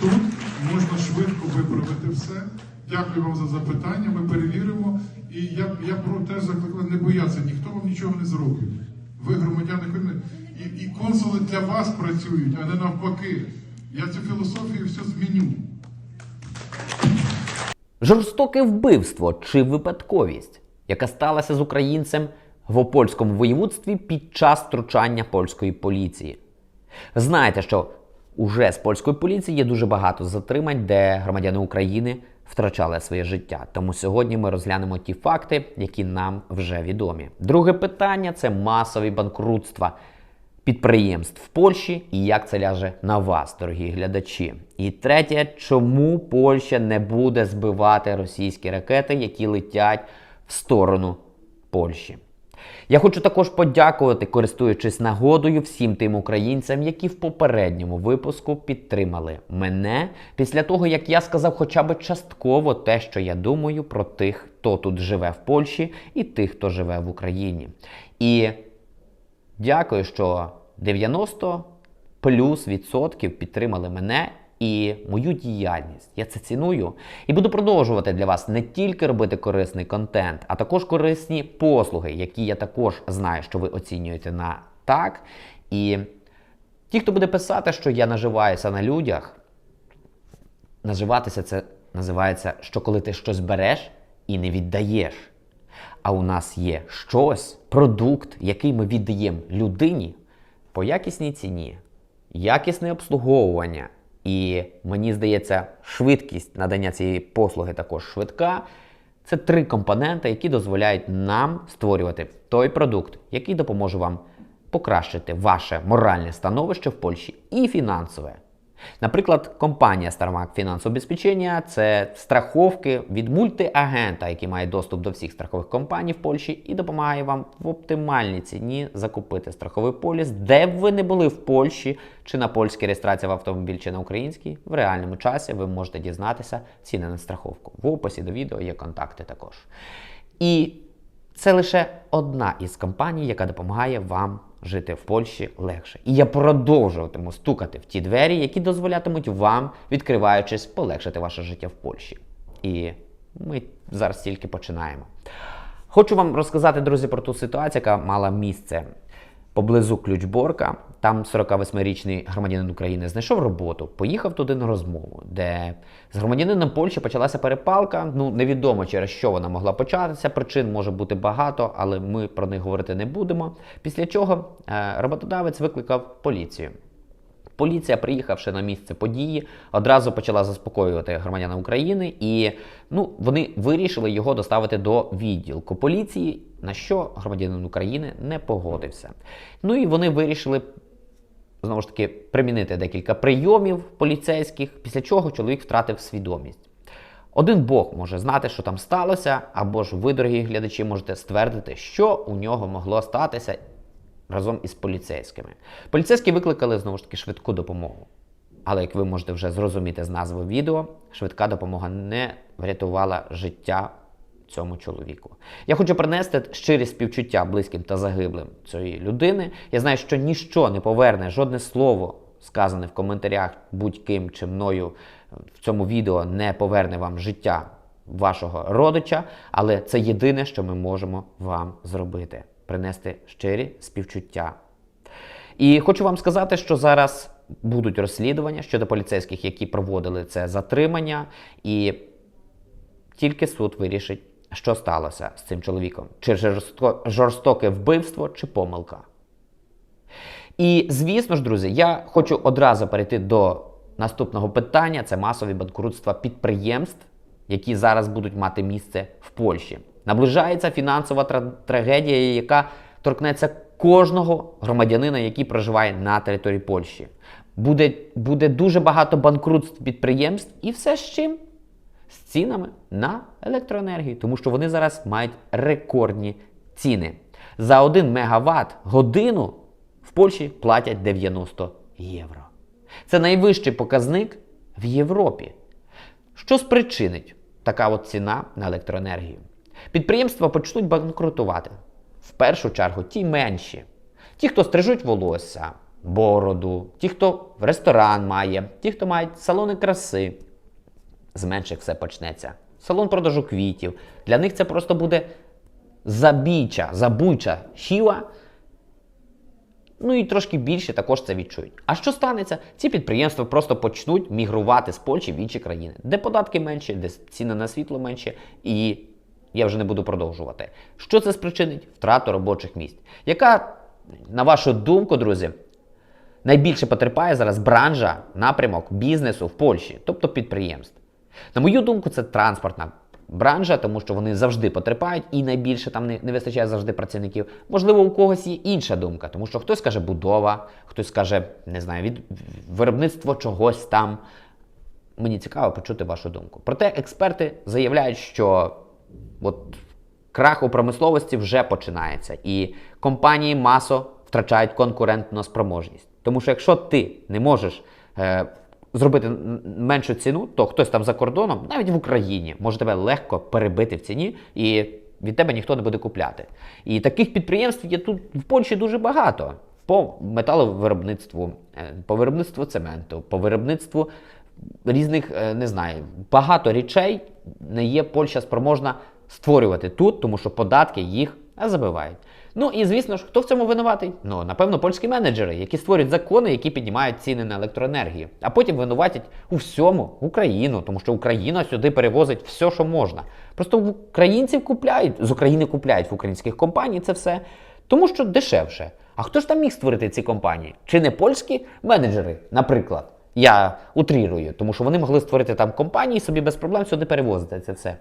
Тут можна швидко виправити все. Дякую вам за запитання. Ми перевіримо. І я, я про теж закликаю не боятися, ніхто вам нічого не зробить. Ви громадяни України. І, і консули для вас працюють, а не навпаки. Я цю філософію все зміню. Жорстоке вбивство чи випадковість, яка сталася з українцем в Опольському воєводстві під час втручання польської поліції. Знаєте, що уже з польської поліції є дуже багато затримань, де громадяни України втрачали своє життя. Тому сьогодні ми розглянемо ті факти, які нам вже відомі. Друге питання це масові банкрутства підприємств в Польщі і як це ляже на вас, дорогі глядачі. І третє, чому Польща не буде збивати російські ракети, які летять в сторону Польщі. Я хочу також подякувати, користуючись нагодою, всім тим українцям, які в попередньому випуску підтримали мене після того, як я сказав хоча б частково те, що я думаю про тих, хто тут живе в Польщі, і тих, хто живе в Україні. І Дякую, що 90 плюс відсотків підтримали мене і мою діяльність. Я це ціную і буду продовжувати для вас не тільки робити корисний контент, а також корисні послуги, які я також знаю, що ви оцінюєте на так. І ті, хто буде писати, що я наживаюся на людях, наживатися це називається, що коли ти щось береш і не віддаєш. А у нас є щось, продукт, який ми віддаємо людині по якісній ціні, якісне обслуговування. І мені здається, швидкість надання цієї послуги також швидка. Це три компоненти, які дозволяють нам створювати той продукт, який допоможе вам покращити ваше моральне становище в Польщі і фінансове. Наприклад, компанія Starmac фінансового обезпечення це страховки від мультиагента, який має доступ до всіх страхових компаній в Польщі і допомагає вам в оптимальній ціні закупити страховий поліс, де б ви не були в Польщі, чи на польській реєстрації в автомобіль, чи на українській. В реальному часі ви можете дізнатися ціни на страховку. В описі до відео є контакти також. І це лише одна із компаній, яка допомагає вам жити в Польщі легше. І я продовжуватиму стукати в ті двері, які дозволятимуть вам, відкриваючись, полегшити ваше життя в Польщі. І ми зараз тільки починаємо. Хочу вам розказати, друзі, про ту ситуацію, яка мала місце поблизу Ключборка. Там 48-річний громадянин України знайшов роботу, поїхав туди на розмову, де з громадянином Польщі почалася перепалка. Ну невідомо через що вона могла початися. Причин може бути багато, але ми про них говорити не будемо. Після чого е, роботодавець викликав поліцію. Поліція, приїхавши на місце події, одразу почала заспокоювати громадяна України, і ну, вони вирішили його доставити до відділку поліції, на що громадянин України не погодився. Ну і вони вирішили знову ж таки примінити декілька прийомів поліцейських, після чого чоловік втратив свідомість. Один Бог може знати, що там сталося, або ж ви, дорогі глядачі, можете ствердити, що у нього могло статися разом із поліцейськими. Поліцейські викликали знову ж таки швидку допомогу. Але як ви можете вже зрозуміти з назви відео, швидка допомога не врятувала життя цьому чоловіку. Я хочу принести щирі співчуття близьким та загиблим цієї людини. Я знаю, що ніщо не поверне, жодне слово, сказане в коментарях будь-ким чи мною в цьому відео, не поверне вам життя вашого родича, але це єдине, що ми можемо вам зробити принести щирі співчуття. І хочу вам сказати, що зараз будуть розслідування щодо поліцейських, які проводили це затримання, і тільки суд вирішить, що сталося з цим чоловіком: чи жорстоке вбивство, чи помилка. І звісно ж, друзі, я хочу одразу перейти до наступного питання: це масові банкрутства підприємств, які зараз будуть мати місце в Польщі. Наближається фінансова тра- трагедія, яка торкнеться кожного громадянина, який проживає на території Польщі. Буде, буде дуже багато банкрутств підприємств, і все з чим? З цінами на електроенергію, тому що вони зараз мають рекордні ціни. За 1 мегаватт годину в Польщі платять 90 євро. Це найвищий показник в Європі. Що спричинить така от ціна на електроенергію? Підприємства почнуть банкрутувати. В першу чергу ті менші. Ті, хто стрижуть волосся, бороду, ті, хто в ресторан має, ті, хто мають салони краси. З менших все почнеться. Салон продажу квітів. Для них це просто буде забійча, забуйча хіла. Ну і трошки більше також це відчують. А що станеться? Ці підприємства просто почнуть мігрувати з Польщі в інші країни, де податки менші, де ціни на світло менші, і я вже не буду продовжувати. Що це спричинить? Втрату робочих місць. Яка, на вашу думку, друзі, найбільше потерпає зараз бранжа, напрямок бізнесу в Польщі, тобто підприємств? На мою думку, це транспортна бранжа, тому що вони завжди потерпають і найбільше там не, не вистачає завжди працівників. Можливо, у когось є інша думка, тому що хтось каже будова, хтось каже, не знаю, від виробництво чогось там. Мені цікаво почути вашу думку. Проте експерти заявляють, що от крах у промисловості вже починається, і компанії масо втрачають конкурентну спроможність. Тому що якщо ти не можеш е, зробити меншу ціну, то хтось там за кордоном, навіть в Україні, може тебе легко перебити в ціні, і від тебе ніхто не буде купляти. І таких підприємств є тут в Польщі дуже багато. По металовиробництву, е, по виробництву цементу, по виробництву різних, е, не знаю, багато речей не є Польща спроможна створювати тут, тому що податки їх забивають. Ну і звісно ж, хто в цьому винуватий? Ну, напевно, польські менеджери, які створюють закони, які піднімають ціни на електроенергію, а потім винуватять у всьому Україну, тому що Україна сюди перевозить все, що можна. Просто в українців купляють, з України купляють в українських компаній це все, тому що дешевше. А хто ж там міг створити ці компанії? Чи не польські менеджери, наприклад? Я утрірую, тому що вони могли створити там компанії собі без проблем сюди перевозити це все.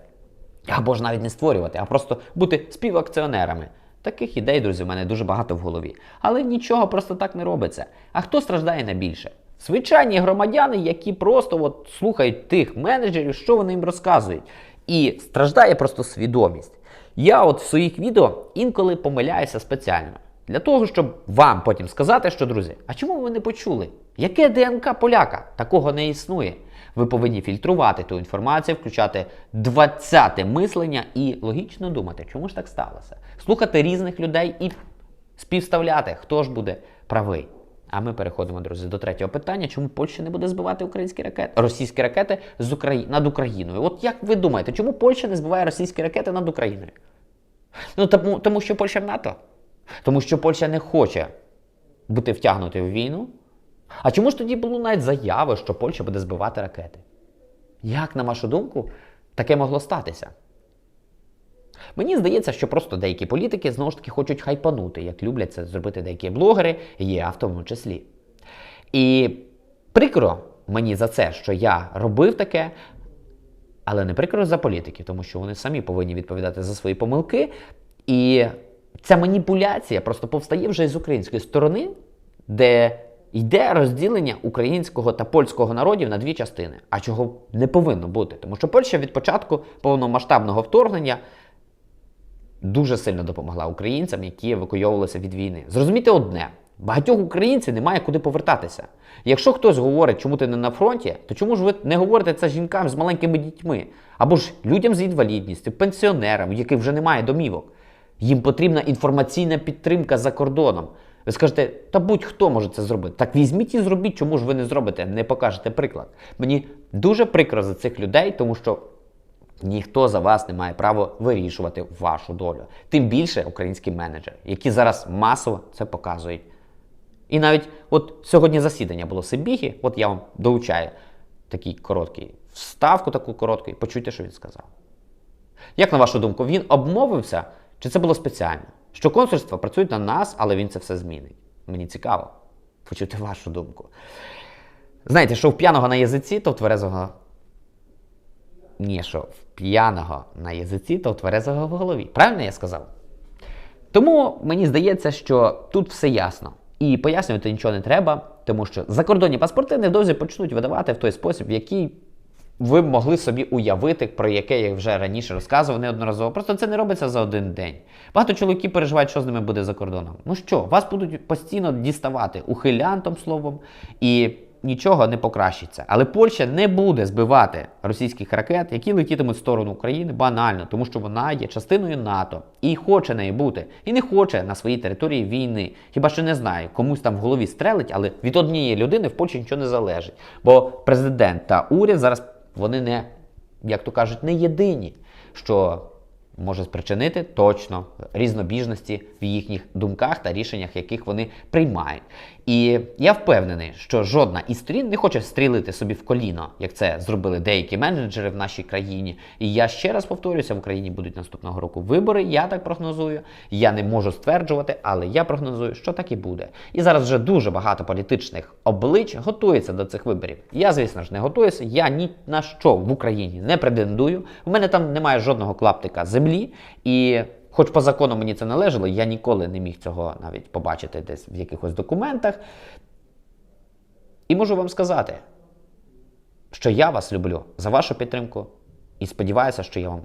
Або ж навіть не створювати, а просто бути співакціонерами. Таких ідей, друзі, в мене дуже багато в голові. Але нічого просто так не робиться. А хто страждає найбільше? Звичайні громадяни, які просто от слухають тих менеджерів, що вони їм розказують. І страждає просто свідомість. Я от в своїх відео інколи помиляюся спеціально. Для того, щоб вам потім сказати, що, друзі, а чому ви не почули? Яке ДНК поляка? Такого не існує. Ви повинні фільтрувати ту інформацію, включати 20-те мислення і логічно думати, чому ж так сталося. Слухати різних людей і співставляти, хто ж буде правий. А ми переходимо, друзі, до третього питання: чому Польща не буде збивати українські ракети, російські ракети з Украї... над Україною? От як ви думаєте, чому Польща не збиває російські ракети над Україною? Ну тому, тому що Польща в НАТО. Тому що Польща не хоче бути втягнутою в війну. А чому ж тоді було навіть заяви, що Польща буде збивати ракети? Як, на вашу думку, таке могло статися? Мені здається, що просто деякі політики знову ж таки хочуть хайпанути, як люблять це зробити деякі блогери, і я в тому числі. І прикро мені за це, що я робив таке, але не прикро за політиків, тому що вони самі повинні відповідати за свої помилки. І ця маніпуляція просто повстає вже з української сторони, де йде розділення українського та польського народів на дві частини, а чого не повинно бути. Тому що Польща від початку повномасштабного вторгнення дуже сильно допомогла українцям, які евакуйовувалися від війни. Зрозумійте одне: багатьох українців немає куди повертатися. Якщо хтось говорить, чому ти не на фронті, то чому ж ви не говорите це жінкам з маленькими дітьми? Або ж людям з інвалідністю, пенсіонерам, яких вже немає домівок? Їм потрібна інформаційна підтримка за кордоном. Ви скажете, та будь-хто може це зробити. Так візьміть і зробіть, чому ж ви не зробите, не покажете приклад. Мені дуже прикро за цих людей, тому що ніхто за вас не має права вирішувати вашу долю. Тим більше українські менеджери, які зараз масово це показують. І навіть от сьогодні засідання було Сибігі, от я вам долучаю такий короткий вставку, таку коротку, і почуйте, що він сказав. Як на вашу думку, він обмовився, чи це було спеціально? Що консульство працюють на нас, але він це все змінить. Мені цікаво почути вашу думку. Знаєте, що в п'яного на язиці, то в тверезого. Ні, що в п'яного на язиці, то в тверезого в голові. Правильно я сказав? Тому мені здається, що тут все ясно. І пояснювати нічого не треба, тому що закордонні паспорти невдовзі почнуть видавати в той спосіб, в який ви б могли собі уявити, про яке я вже раніше розказував неодноразово. Просто це не робиться за один день. Багато чоловіків переживають, що з ними буде за кордоном. Ну що, вас будуть постійно діставати ухилянтом словом, і нічого не покращиться. Але Польща не буде збивати російських ракет, які летітимуть в сторону України банально, тому що вона є частиною НАТО і хоче нею бути, і не хоче на своїй території війни. Хіба що не знаю, комусь там в голові стрелить, але від однієї людини в Польщі нічого не залежить. Бо президент та уряд зараз вони не, як то кажуть, не єдині, що може спричинити точно різнобіжності в їхніх думках та рішеннях, яких вони приймають. І я впевнений, що жодна із сторін не хоче стрілити собі в коліно, як це зробили деякі менеджери в нашій країні. І я ще раз повторюся: в Україні будуть наступного року вибори. Я так прогнозую. Я не можу стверджувати, але я прогнозую, що так і буде. І зараз вже дуже багато політичних облич готується до цих виборів. Я, звісно ж, не готуюся. Я ні на що в Україні не претендую. У мене там немає жодного клаптика землі. І хоч по закону мені це належало, я ніколи не міг цього навіть побачити десь в якихось документах. І можу вам сказати, що я вас люблю за вашу підтримку і сподіваюся, що я вам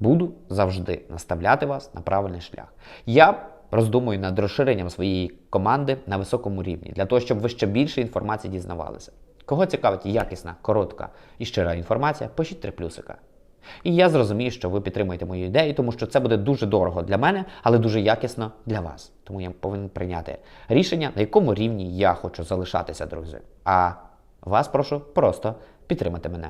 буду завжди наставляти вас на правильний шлях. Я роздумую над розширенням своєї команди на високому рівні, для того, щоб ви ще більше інформації дізнавалися. Кого цікавить якісна, коротка і щира інформація, пишіть три плюсика. І я зрозумію, що ви підтримуєте мою ідею, тому що це буде дуже дорого для мене, але дуже якісно для вас. Тому я повинен прийняти рішення, на якому рівні я хочу залишатися, друзі. А вас прошу просто підтримати мене